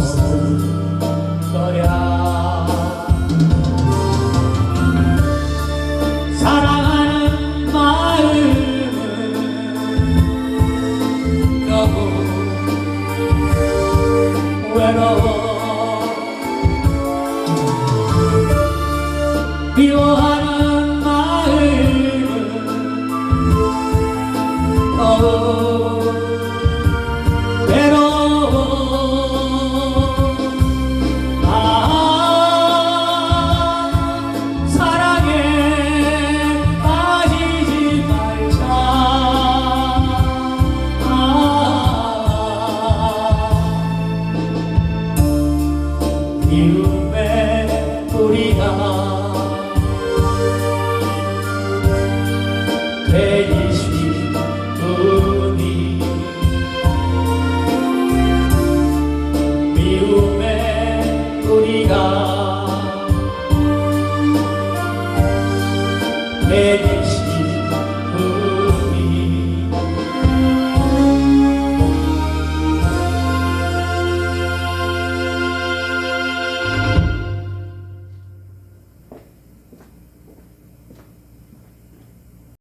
없을 거야 사랑하는 마음은 너무 외로워 아 이음에 우리가 되신 분이 미움에 우리가 매기신